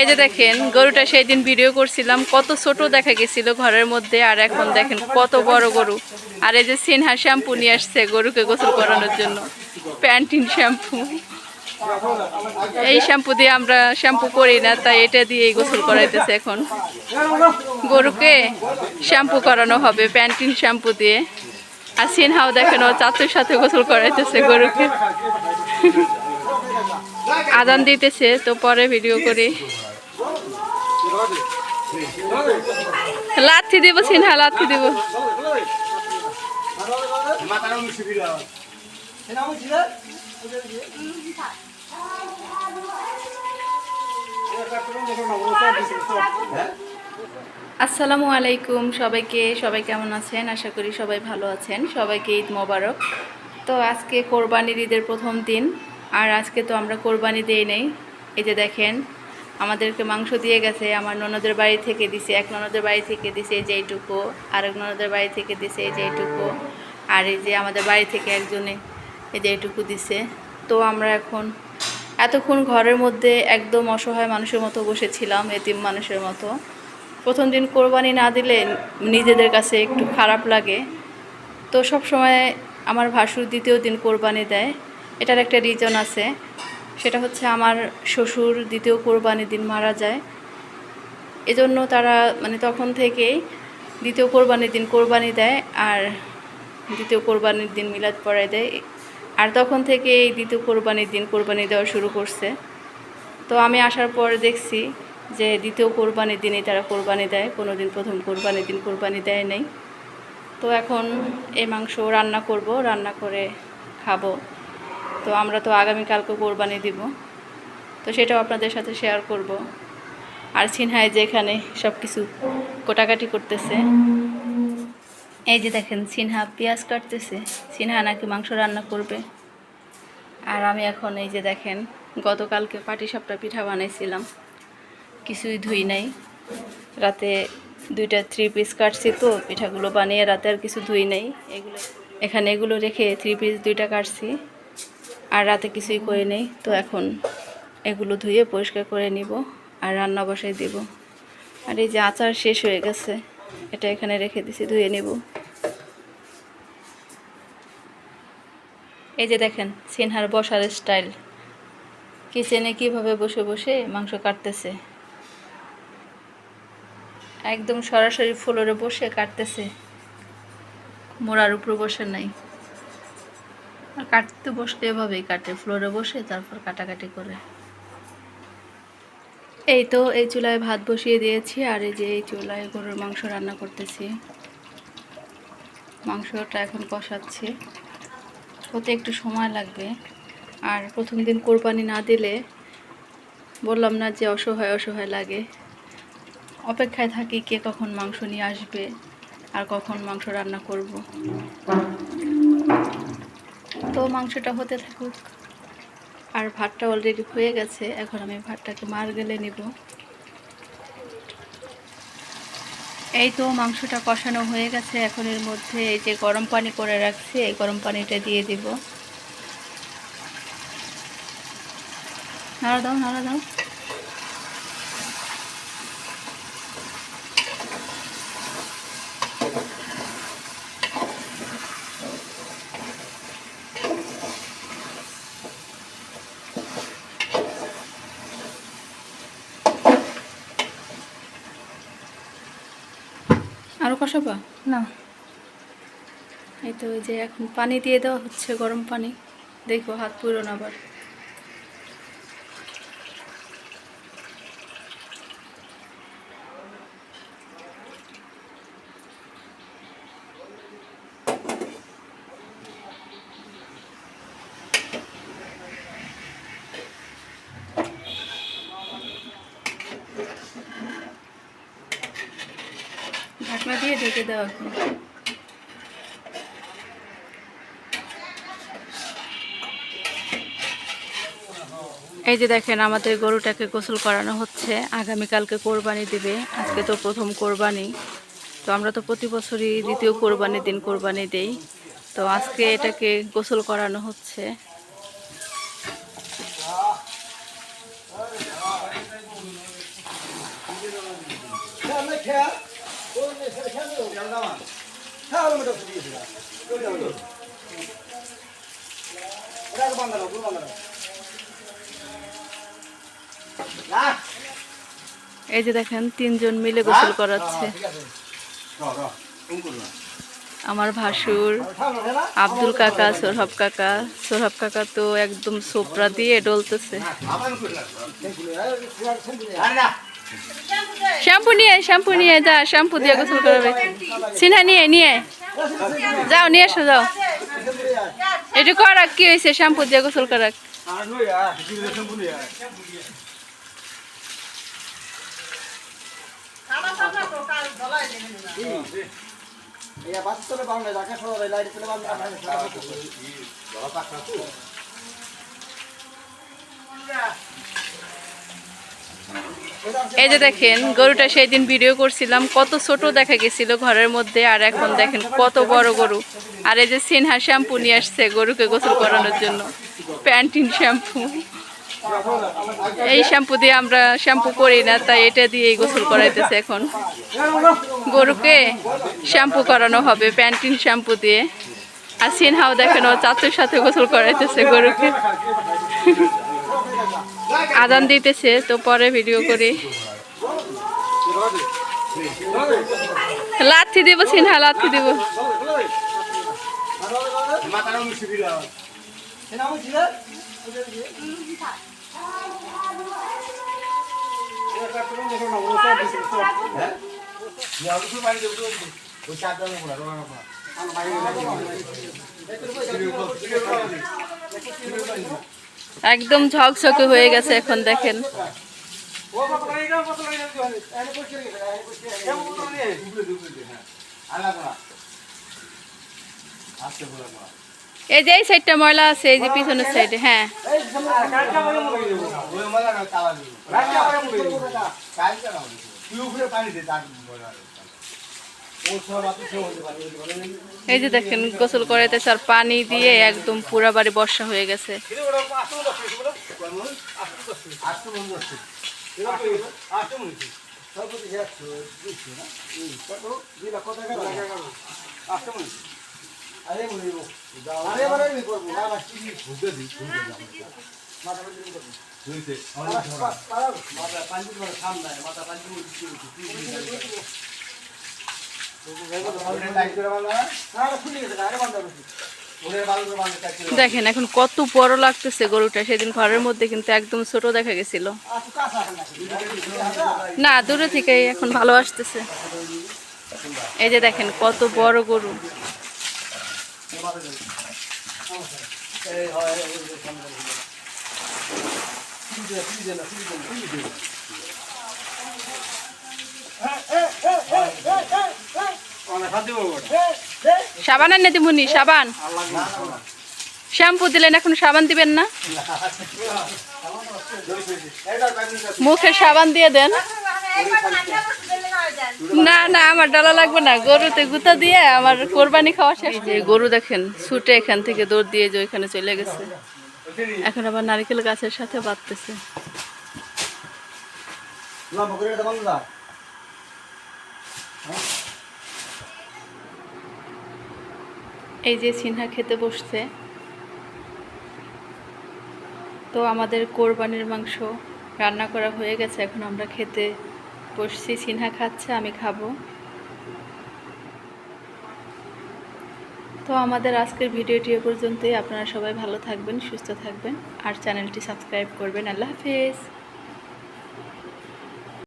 এই যে দেখেন, গরুটা সেই দিন ভিডিও করছিলাম, কত ছোট দেখা গেছিল ঘরের মধ্যে, আর এখন দেখেন কত বড় গরু। আর এই যে সিনহা শ্যাম্পু নিয়ে আসছে গরুকে গোসল করানোর জন্য। Pantene shampoo. এই শ্যাম্পু দিয়ে আমরা শ্যাম্পু করি না, তাই এটা দিয়েই গোসল করাইতেছে এখন। গরুকে শ্যাম্পু করানো হবে প্যান্টিন শ্যাম্পু দিয়ে। আর সিনহাও দেখেন ও চাচুর সাথে গোসল করাইতেছে গরুকে। আদান দিতেছে, তো পরে ভিডিও করি। লাথি দিব, সিনহা, লাথি দিব। আসসালামু আলাইকুম সবাইকে, সবাই কেমন আছেন? আশা করি সবাই ভালো আছেন। সবাইকে ঈদ মোবারক। তো আজকে কোরবানির ঈদের প্রথম দিন। আর আজকে তো আমরা কোরবানি দেই নেই। এই যে দেখেন, আমাদেরকে মাংস দিয়ে গেছে, আমার ননদের বাড়ি থেকে দিছে, এক ননদের বাড়ি থেকে দিছে এই যে এইটুকু, আরেক ননদের বাড়ি থেকে দিছে এই যে এইটুকু, আর এই যে আমাদের বাড়ি থেকে একজনে এই যে এইটুকু দিছে। তো আমরা এখন এতক্ষণ ঘরের মধ্যে একদম অসহায় মানুষের মতো বসেছিলাম, এতিম মানুষের মতো। প্রথম দিন কোরবানি না দিলে নিজেদের কাছে একটু খারাপ লাগে। তো সব সময় আমার ভাসুর দ্বিতীয় দিন কোরবানি দেয়। এটার একটা রিজন আছে। সেটা হচ্ছে আমার শ্বশুর দ্বিতীয় কোরবানির দিন মারা যায়। এজন্য তারা মানে তখন থেকেই দ্বিতীয় কোরবানির দিন কোরবানি দেয় আর দ্বিতীয় কোরবানির দিন মিলাদ পড়ায় দেয়। আর তখন থেকে এই দ্বিতীয় কোরবানির দিন কোরবানি দেওয়া শুরু করছে। তো আমি আসার পর দেখছি যে দ্বিতীয় কোরবানির দিনেই তারা কোরবানি দেয়। কোনো দিন প্রথম কোরবানির দিন কোরবানি দেয় নাই। তো এখন এই মাংস রান্না করব, রান্না করে খাব। তো আমরা তো আগামীকালকে কোরবানি দিব। তো সেটাও আপনাদের সাথে শেয়ার করব। আর সিনহায় যে এখানে সব কিছু কোটাকাটি করতেছে। এই যে দেখেন, সিনহা পেঁয়াজ কাটতেছে। সিনহা নাকি মাংস রান্না করবে। আর আমি এখন এই যে দেখেন, গতকালকে পাটি সাপটা পিঠা বানাইছিলাম। কিছুই ধুই নাই। রাতে দুইটা থ্রি পিস কাটছি তো, পিঠাগুলো বানিয়ে রাতে আর কিছু ধুই নাই। এগুলো এখানে এগুলো রেখে থ্রি পিস দুইটা কাটছি। আর রাতে কিছুই করে নেই। তো এখন এগুলো ধুয়ে পরিষ্কার করে নিব আর রান্না বসাই দিব। আর এই যে আচার শেষ হয়ে গেছে, এটা এখানে রেখে দিছি, ধুয়ে নিব। এই যে দেখেন, সিনহার বসার স্টাইল। কিচেনে কীভাবে বসে বসে মাংস কাটতেছে। একদম সরাসরি ফ্লোরে বসে কাটতেছে। মোড়ার উপরে বসে নাই। আর কাটতে বসলে এভাবেই কাটে ফ্লোরে বসে তারপর কাটাকাটি করে। এই তো, এই চুলায় ভাত বসিয়ে দিয়েছি আর এই যে এই চুলায় গরুর মাংস রান্না করতেছি। মাংসটা এখন কষাচ্ছি। হতে একটু সময় লাগবে। আর প্রথম দিন কোরবানি না দিলে বললাম না যে অসহায় অসহায় লাগে। অপেক্ষায় থাকি কে কখন মাংস নিয়ে আসবে আর কখন মাংস রান্না করব। তো মাংসটা হতে থাকুক। আর ভাতটা অলরেডি হয়ে গেছে, এখন আমি ভাতটাকে মার গেলে নেব। এই তো মাংসটা কষানো হয়ে গেছে, এখন এর মধ্যে এই যে গরম পানি করে রাখছি, এই গরম পানিটা দিয়ে দেব। নাড়া দাও নাড়া দাও। আরও কষাবা? না। এই তো ওই যে এখন পানি দিয়ে দেওয়া হচ্ছে গরম পানি। দেখব হাত পুরো না আবার। ঢেকে দেওয়া কি এই যে দেখেন আমাদের গরুটাকে গোসল করানো হচ্ছে। আগামীকালকে কোরবানি দিবে। আজকে তো প্রথম কোরবানি। তো আমরা তো প্রতি বছরই দ্বিতীয় কোরবানির দিন কোরবানি দেই। তো আজকে এটাকে গোসল করানো হচ্ছে। এই যে দেখেন, তিনজন মিলে গোসল করাচ্ছে। আমার ভাসুর, আব্দুল কাকা, সোরহাব কাকা। সোরহাব কাকা তো একদম সোপরা দিয়ে ডলতেছে। শ্যাম্পু নিয়ে শ্যাম্পু নিয়ে যা শ্যাম্পু দিয়ে গোসল করাবে। সিনহা, নিয়ে নিয়ে যাও, নিয়ে এসো, যাও। এটা করাক, কি হয়েছে? শ্যাম্পু দিয়ে গোসল করাক। এই যে দেখেন, গরুটা সেই দিন ভিডিও করছিলাম, কত ছোট দেখা গেছিল ঘরের মধ্যে, আর এখন দেখেন কত বড় গরু। আর এই যে সিনহা শ্যাম্পু নিয়ে আসছে গরুকে গোসল করানোর জন্য। Pantene shampoo. এই শ্যাম্পু দিয়ে আমরা শ্যাম্পু করি না, তাই এটা দিয়েই গোসল করাইতেছে এখন। গরুকে শ্যাম্পু করানো হবে প্যান্টিন শ্যাম্পু দিয়ে। আর সিনহাও দেখেন ও চাচুর সাথে গোসল করাইতেছে গরুকে। আদান দিতেছে তো পরে ভিডিও করি। লাথি দিব সিনহা লাথি দিব। একদম ঝকঝকে হয়ে গেছে এখন দেখেন। এই যে এই সাইডটা ময়লা আছে, এই যে পিছনের সাইডে হ্যাঁ। এই যে দেখেন গোসল করাইতেছে আর পানি দিয়ে একদম পুরা বাড়ি বর্ষা হয়ে গেছে। দেখেন, এখন কত বড় লাগতেছে গরুটা। সেদিন ঘরের মধ্যে কিন্তু একদম ছোট দেখা গেছিল। না, দূরে থেকে এখন ভালো আসতেছে। এই যে দেখেন, কত বড় গরু। সাবান এনে দিবনি সাবান। শ্যাম্পু দিলেন এখন সাবান দিবেন না? মুখে সাবান দিয়ে দেন। না না আমার ডালা লাগবে না। গরুতে গুতা দিয়ে আমার কোরবানি খাওয়া শেষ যে গরু দেখেন ছুটে এখান থেকে দৌড় দিয়ে যে ওইখানে চলে গেছে। এখন আবার নারকেল গাছের সাথে বাঁধতেছে। এই যে সিনহা খেতে বসছে। তো আমাদের কোরবানির মাংস রান্না করা হয়ে গেছে, এখন আমরা খেতে বসছি। সিনহা খাচ্ছে, আমি খাব। তো আমাদের আজকের ভিডিওটি এ পর্যন্তই। আপনারা সবাই ভালো থাকবেন, সুস্থ থাকবেন, আর চ্যানেলটি সাবস্ক্রাইব করবেন। আল্লাহ হাফিজ।